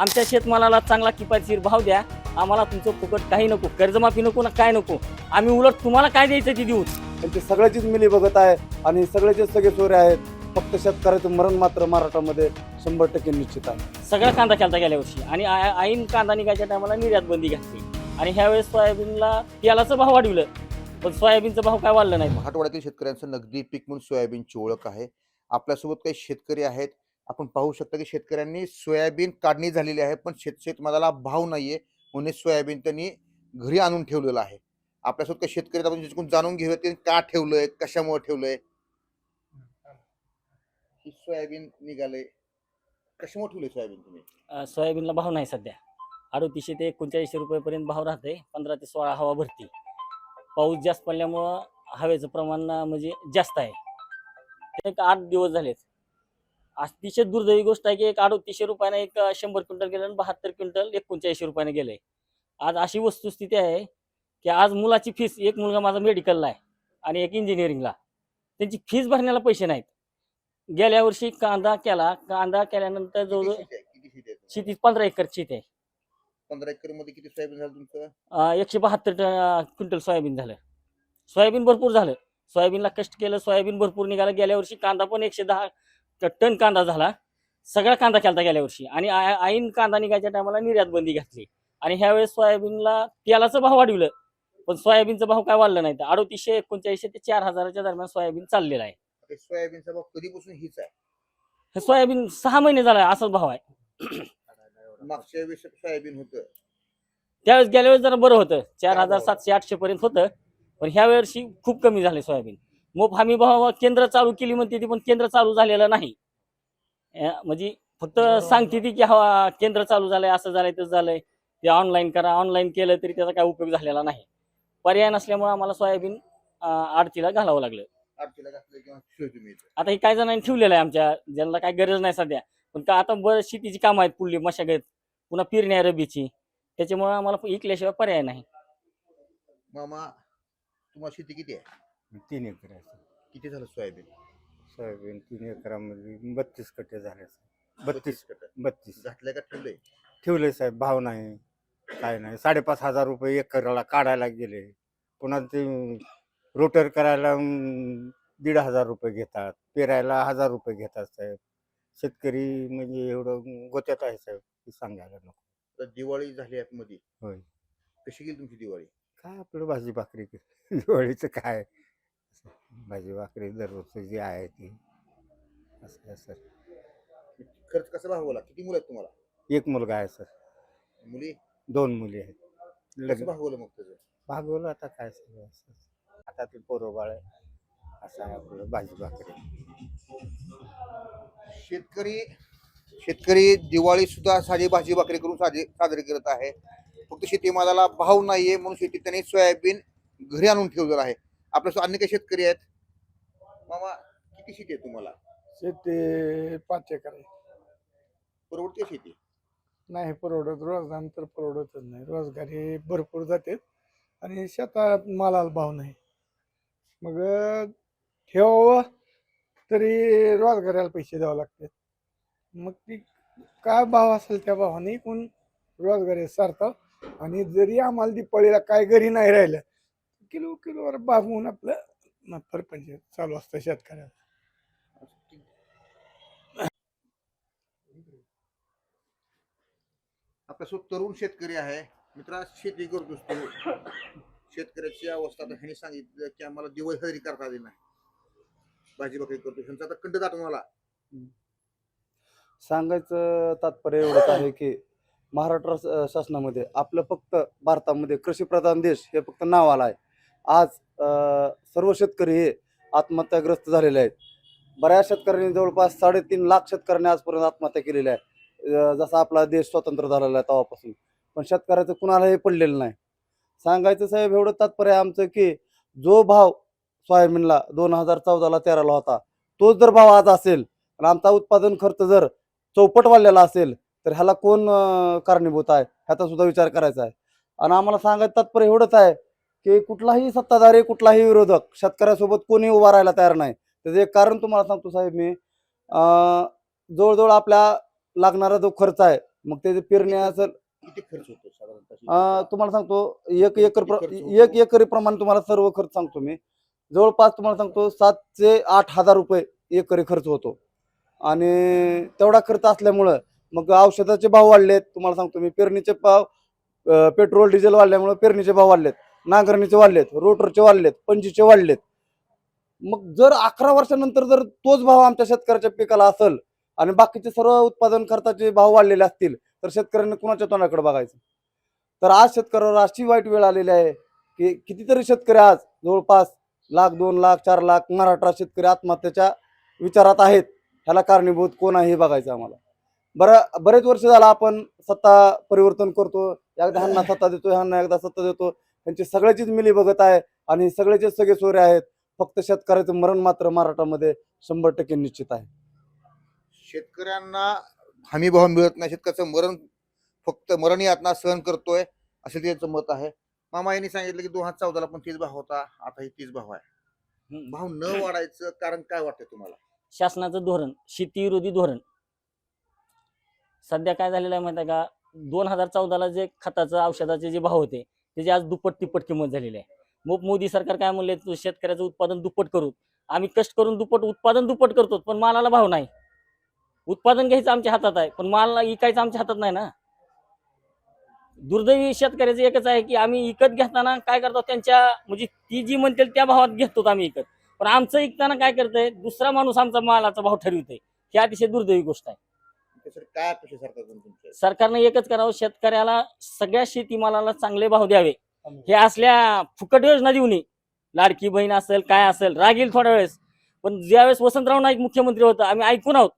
आमच्या शेतमालाला चांगला किफायतशीर भाव द्या. आम्हाला तुमचं फुकट काही नको. कर्जमाफी नको ना काय नको. आम्ही उलट तुम्हाला काय द्यायचं ते देऊ त्यांची सगळ्याचीच मिली बघत आहे आणि सगळ्याचे सगळे चोरे आहेत फक्त शेतकऱ्याचं मरण मात्र महाराष्ट्रामध्ये शंभर टक्के निश्चित आहे. सगळा कांदा केलता गेल्या वर्षी. आणि आ- ऐन कांदा निघायच्या टायमाला निर्यात बंदी घातली. आणि ह्यावेळेस सोयाबीनला तेलाचं भाव वाढवलं. पण सोयाबीनचा भाव काय वाढला नाही. मराठवाड्यातील शेतकऱ्यांचं नगदी पीक म्हणून सोयाबीनची ओळख आहे. आपल्यासोबत काही शेतकरी आहेत. आपण पाहू शकता की शेतकऱ्यांनी सोयाबीन काढणी झालेली आहे पण शेत शेतमालाला भाव नाहीये म्हणून सोयाबीन त्यांनी घरी आणून ठेवलेलं आहे. आपल्यासोबत काही शेतकरी आपण जिथून जाणून घेऊया ते का ठेवलंय कशामुळे ठेवलंय? सोयाबीन निघाले कशामुळे ठेवले सोयाबीन तुम्ही? सोयाबीनला भाव नाही सध्या. अडतीसशे ते एकोणचाळीसशे रुपयेपर्यंत भाव राहते पंधरा ते सोळा हवा भरती. पाऊस जास्त पडल्यामुळं हवेचं प्रमाण म्हणजे जास्त आहे. ते एक आठ दिवस झालेत. अतिशय दुर्दैवी गोष्ट आहे की एक अडतीसशे रुपयाने एक शंभर क्विंटल गेलं आणि बहात्तर क्विंटल एकोणचाळीसशे रुपयाने गेलंय. आज अशी वस्तुस्थिती आहे की आज मुलाची फीस एक मुलगा माझा मेडिकलला आहे आणि एक इंजिनिअरिंगला त्यांची फीस भरण्याला पैसे नाहीत. गेल्या वर्षी कांदा केला कांदा केल्यानंतर जवळजवळ शेती पंधरा एकर शेती आहे. पंधरा एकरमध्ये किती सोयाबीन झालं तुमचं? एकशे बहात्तर क्विंटल सोयाबीन झालं. सोयाबीन भरपूर झालं. सोयाबीनला कष्ट केलं सोयाबीन भरपूर निघालं. गेल्या वर्षी कांदा पण एकशे दहा टन कांदा झाला. सगळा कांदा केलता गेल्या वर्षी. आणि आ- ऐन कांदा निघायच्या टायमाला निर्यात बंदी घातली. आणि ह्यावेळेस सोयाबीनला तेलाचं भाव वाढवलं. पण सोयाबीनचा भाव काय वाढला नाही अडतीसशे एकोणचाळीसशे ते चार हजाराच्या दरम्यान सोयाबीन चाललेला आहे. सोयाबीनचा भाव कधीपासून हीच आहे? हे सोयाबीन सहा महिने झाला असाच भाव आहे. मागच्या वेळेस सोयाबीन होतं. त्यावेळेस गेल्या वेळेस जरा बरं होतं. चार हजार? सातशे आठशे पर्यंत होतं. पण ह्या वर्षी खूप कमी झाले सोयाबीन. मोप हमी भाव केंद्र चालू केली म्हणते ती पण केंद्र चालू झालेलं नाही. म्हणजे फक्त सांगते ती की हा केंद्र चालू झालंय असं झालंय तसं झालंय. ते ऑनलाईन करा ऑनलाईन केलं तरी त्याचा काय उपयोग झालेला नाही. पर्याय नसल्यामुळे आम्हाला सोयाबीन आडतीला घालावं लागलं. आता हे काही जणांनी ठेवलेलं आहे आमच्या ज्यांना काही गरज नाही सध्या. पण का आता बरं शेतीची कामं आहेत पुढली मशागत पुन्हा पेरणी आहे रबीची त्याच्यामुळे आम्हाला इकल्याशिवाय पर्याय नाही. मामा तुम्हाला शेती किती आहे? तीन एकर आहे सर. किती झालं सोयाबीन? सोयाबीन तीन एकरामध्ये बत्तीस कट्टे झाले सर. बत्तीस कट बत्तीस. घातलंय का ठेवलंय ठेवले साहेब. भाव नाही काय नाही. साडेपाच हजार रुपये एकराला काढायला गेले. पुन्हा ते रोटर करायला अं, दीड हजार रुपये घेतात. पेरायला हजार रुपये घेतात साहेब. शेतकरी म्हणजे एवढं गोत्यात आहे साहेब की सांगायला नको. तर दिवाळी झाली आतमध्ये. होय. कशी गेली तुमची दिवाळी? काय आपलं भाजी भाकरी दिवाळीचं काय? भाजी भाकरी दररोजचं जे आहे ती. असं आहे सर. खर्च कसा भागवला किती मुलं आहेत तुम्हाला? एक मुलगा आहे सर. मुली? दोन मुली आहेत. कसं लग्न. भागवलं मग त्याचं? भागवलं आता काय सगळं असं. आता ते पोरोबाळ आहे असं आहे आपलं भाजी भाकरी. शेतकरी शेतकरी दिवाळी सुद्धा साधी भाजी भाकरी करून साजरी साजरी करत आहे. फक्त शेतीमालाला भाव नाहीये म्हणून शेतीत त्यांनी सोयाबीन घरी आणून ठेवलेलं आहे. आपल्या अन्य काही शेतकरी आहेत मामा किती शेती आहे तुम्हाला? शेती पाच एकर आहे. परवडते शेती? नाही परवडत. रोजगार तर परवडतच नाही. रोजगारी भरपूर जाते आणि शेतात मालाला भाव नाही. मग ठेवावं तरी रोजगाराला पैसे द्यावे लागतात. मग ती काय भाव असेल त्या भावाने कोण रोजगारी सारतात आणि जरी आम्हाला दिपाळीला काय घरी नाही राहिलं किलो किलोवर भागवून आपलं परपंच चालू असतं शेतकऱ्याला. आपल्यासोबत तरुण शेतकरी आहे मित्रा शेती करतोस तू. शेतकऱ्याची अवस्था आता ह्याने सांगितलं की आम्हाला दिवस हजेरी करता आली नाही. भाजी भाकरी करतो ह्यांचा आता कंट दाटून आला सांगायचं तात्पर्य एवढंच आहे की महाराष्ट्र शासनामध्ये आपलं फक्त भारतामध्ये कृषीप्रधान देश हे फक्त नावाला आहे. आज सर्व शेतकरी हे आत्महत्याग्रस्त झालेले आहेत. बऱ्याच शेतकऱ्यांनी जवळपास साडेतीन लाख शेतकऱ्यांनी आजपर्यंत आत्महत्या केलेल्या आहे जसा आपला देश स्वतंत्र झालेला आहे तेव्हापासून. पण शेतकऱ्याचं कुणालाही पडलेलं नाही. सांगायचं साहेब एवढं तात्पर्य आहे आमचं की जो भाव सोयाबीनला दोन हजार चौदाला तेराला होता तोच जर भाव आज असेल आणि आमचा उत्पादन खर्च जर चौपट वाढलेला असेल तर ह्याला कोण कारणीभूत आहे? ह्याचा सुद्धा विचार करायचा आहे. आणि आम्हाला सांगायचं तात्पर्य एवढंच आहे की कुठलाही सत्ताधारी कुठलाही विरोधक शेतकऱ्यासोबत कोणी उभा राहायला तयार नाही. त्याचं एक कारण तुम्हाला सांगतो साहेब मी. जवळजवळ आपल्या लागणारा जो खर्च आहे मग त्याचे पेरणी असेल किती खर्च होतो साधारणतः अं, तुम्हाला सांगतो एक एकर प्र-? एक एकरी प्रमाणे तुम्हाला सर्व खर्च सांगतो मी. जवळपास तुम्हाला सांगतो सात ते आठ हजार रुपये एकरी खर्च होतो. आणि तेवढा खर्च असल्यामुळं मग औषधाचे भाव वाढलेत. तुम्हाला सांगतो मी पेरणीचे भाव पेट्रोल डिझेल वाढल्यामुळे पेरणीचे भाव वाढलेत. नांगरणीचे वाढलेत रोटरचे वाढलेत पंचीचे वाढलेत. मग जर अकरा वर्षानंतर जर तोच भाव आमच्या शेतकऱ्याच्या पिकाला असेल आणि बाकीचे सर्व उत्पादन खर्चाचे भाव वाढलेले असतील तर शेतकऱ्यांनी कुणाच्या तोंडाकडे बघायचं? तर आज शेतकऱ्यावर अशी वाईट वेळ आलेली आहे की कितीतरी शेतकरी आज जवळपास लाख दोन लाख चार लाख मराठा शेतकरी आत्महत्याच्या विचारात आहेत. ह्याला कारणीभूत कोण आहे हे बघायचं आम्हाला. बरं बरेच वर्ष झालं आपण सत्ता परिवर्तन करतो. एकदा ह्यांना सत्ता देतो ह्यांना एकदा सत्ता देतो. त्यांची सगळ्याचीच मिली बघत आहे आणि सगळ्याचेच सगळे सोयरे आहेत फक्त शेतकऱ्याचं मरण मात्र महाराष्ट्रामध्ये शंभर टक्के निश्चित आहे. शेतकऱ्यांना हमी भाव मिळत नाही शेतकऱ्याचं मरण फक्त मरण यातना सहन करतोय असं त्यांचं मत आहे. मामा यांनी सांगितलं की दोन हजार चौदाला पण तीच भाव होता आता ही तीच भाव आहे. भाव न वाढायचं कारण काय वाटतंय तुम्हाला? शासनाचं धोरण शेती विरोधी धोरण. सध्या काय झालेलं आहे माहिती आहे का? दोन हजार चौदाला जे खताचं औषधाचे जे भाव होते त्याची आज दुप्पट तिप्पट किंमत झालेली आहे. मग मोदी सरकार काय म्हणले शेतकऱ्याचं उत्पादन दुप्पट करू. आम्ही कष्ट करून दुप्पट उत्पादन दुप्पट करतो पण मालाला भाव नाही. उत्पादन घ्यायचं आमच्या हातात आहे पण माल इकायचं आमच्या हातात नाही ना. दुर्दैवी शेतकऱ्याचं एकच आहे की आम्ही विकत घेताना काय करतो त्यांच्या म्हणजे ती जी म्हणतील त्या भावात घेतो आम्ही विकत पण आमचं इकताना काय करतंय दुसरा माणूस आमचा मालाचा भाव ठरवितोय. ही अतिशय दुर्दैवी गोष्ट आहे. त्यासाठी काय अपेक्षा सरकारकडून तुमच्या? सरकारनं एकच करावं शेतकऱ्याला सगळ्या शेतीमालाला चांगले भाव द्यावे. हे असल्या फुकट योजना देऊ नये लाडकी बहीण असेल काय असेल रागील थोड्या वेळेस. पण ज्यावेळेस वसंतराव नाईक मुख्यमंत्री होतं आम्ही ऐकून आहोत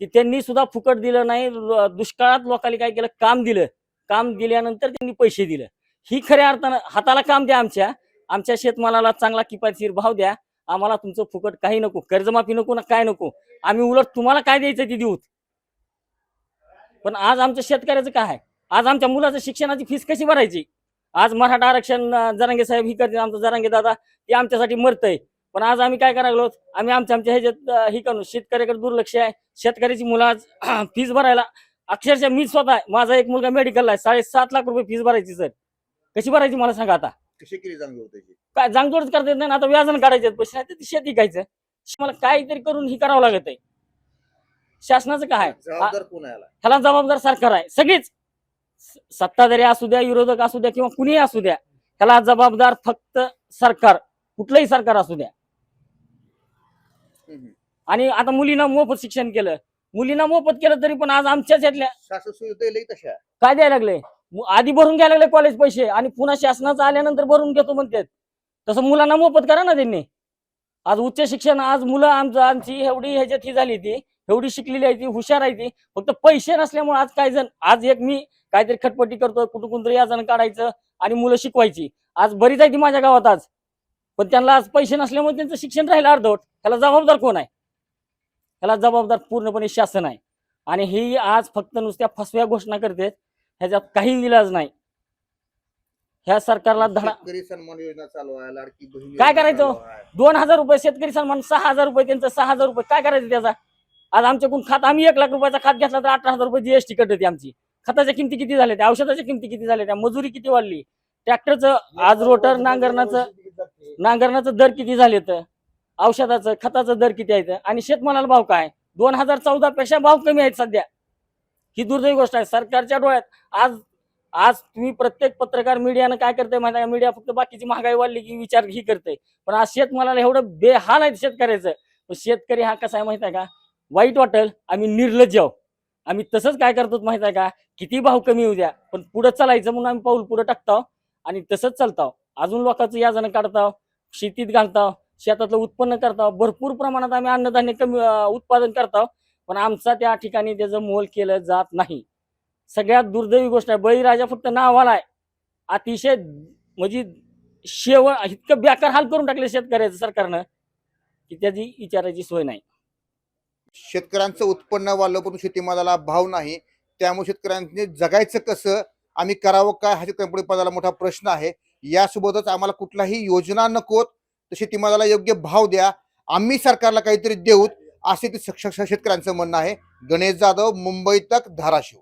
की त्यांनी सुद्धा फुकट दिलं नाही दुष्काळात लोकांनी काय केलं? काम दिलं. काम दिल्यानंतर त्यांनी पैसे दिलं. ही खऱ्या अर्थानं हाताला काम द्या आमच्या. आमच्या शेतमालाला चांगला किफायतशीर भाव द्या. आम्हाला तुमचं फुकट काही नको. कर्जमाफी नको ना काय नको. आम्ही उलट तुम्हाला काय द्यायचं ते देऊत. पण आज आमच्या शेतकऱ्याचं काय आहे? आज आमच्या मुलाचं शिक्षणाची फीस कशी भरायची? आज मराठा आरक्षण जरांगे साहेब ही करते आमचं जरांगे दादा ते आमच्यासाठी मरतय. पण आज आम्ही काय करायला आम्ही आमच्या आमच्या ह्याच्यात ही करू शेतकऱ्याकडे दुर्लक्ष आहे. शेतकऱ्याची मुलं आज फीस भरायला अक्षरशः मी स्वतः आहे. माझा एक मुलगा मेडिकलला आहे. साडेसात लाख रुपये फीस भरायची सर कशी भरायची मला सांगा आता? कशी केली काय जांगदोडच करता येत नाही ना आता व्याजन काढायचे पैसे नाही तर ती शेती घ्यायचं मला काहीतरी करून ही करावं लागत आहे शासनाचं काय आहे? जबाबदार कोण आहे याला? ह्याला जबाबदार सरकार आहे. सगळीच. स- सत्ताधारी असू द्या विरोधक असू द्या किंवा कुणीही असू द्या ह्याला जबाबदार फक्त सरकार. कुठलंही सरकार असू द्या. हम्म. आणि आता मुलींना मोफत शिक्षण केलं. मुलींना मोफत केलं तरी पण आज आमच्याच यातल्या. शासन सुविधा लई तशा काय द्यायला लागले? मु- आधी भरून घ्यायला लागले कॉलेज पैसे आणि पुन्हा शासनाचं आल्यानंतर भरून घेतो म्हणतात. तसं मुलांना मोफत करा ना त्यांनी. आज उच्च शिक्षण आज मुलं आमचं आमची एवढी ह्याच्यात ही झाली ती एवढी शिकलेली आहे ती हुशार आहे ती. फक्त पैसे नसल्यामुळे आज काय जण आज एक मी काहीतरी खटपटी करतो कुठं कुठंतरी याजण काढायचं आणि मुलं शिकवायची. आज बरीच आहे ती माझ्या गावात आज. पण त्यांना आज पैसे नसल्यामुळे त्यांचं शिक्षण राहिलं अर्धवट. त्याला जबाबदार कोण आहे? त्याला जबाबदार पूर्णपणे शासन आहे. आणि ही आज फक्त नुसत्या फसव्या घोषणा करते. ह्याच्यात काही इलाज नाही. ह्या सरकारला धडा सन्मान योजना चालू आहे लाडकी काय करायचं? दोन हजार रुपये शेतकरी सन्मान सहा हजार रुपये त्यांचं सहा हजार रुपये. काय करायचं त्याचा? आज आमच्याकडून खात आम्ही एक लाख रुपयाचा खात घेतला तर अठरा हजार रुपये जीएसटी कटत आमची. खताच्या किमती किती झाल्या त्या? औषधाच्या किमती किती झाल्या त्या? मजुरी किती वाढली? ट्रॅक्टरचं आज रोटर नांगरणाचं नांगरणाचं दर किती झाले तर औषधाचं खताचं दर किती आहे आणि शेतमालाला भाव काय? दोन हजार चौदा पेक्षा भाव कमी आहेत सध्या. ही दुर्दैवी गोष्ट आहे. सरकारच्या डोळ्यात आज आज तुम्ही प्रत्येक पत्रकार मीडियानं काय करते माहिती आहे मीडिया फक्त बाकीची महागाई वाढली की विचार ही करते पण आज शेतमालाला एवढं बेहाल आहे शेतकऱ्याचं. पण शेतकरी हा कसा आहे माहिती आहे का? वाईट वाटेल आम्ही निर्लज्ज आहो आम्ही तसंच काय करतो माहिती आहे का? किती भाव कमी होऊ द्या पण पुढं चालायचं म्हणून आम्ही पाऊल पुढं टाकतो आणि तसंच चालतो अजून लोकांचं याजणं काढतो शेतीत घालतो शेतातलं उत्पन्न करतो भरपूर प्रमाणात आम्ही अन्नधान्य कमी उत्पादन करतो पण आमचा त्या ठिकाणी त्याचं मोल केलं जात नाही. सगळ्यात दुर्दैवी गोष्ट आहे बळीराजा फक्त नावाला आहे. अतिशय म्हणजे शेवळ इतकं बेकार हाल करून टाकले शेतकऱ्याचं सरकारनं की त्याची विचारायची सोय नाही. शेतकऱ्यांचं उत्पन्न वाढलं पण शेतीमालाला भाव नाही. त्यामुळे शेतकऱ्यांनी जगायचं कसं आम्ही करावं काय हा शेतकऱ्यांपुढे पदाला मोठा प्रश्न आहे. यासोबतच आम्हाला कुठलाही योजना नकोत तर शेतीमालाला योग्य भाव द्या. आम्ही सरकारला काहीतरी देऊत असे ते शेतकऱ्यांचं म्हणणं आहे. गणेश जाधव मुंबई तक धाराशिव.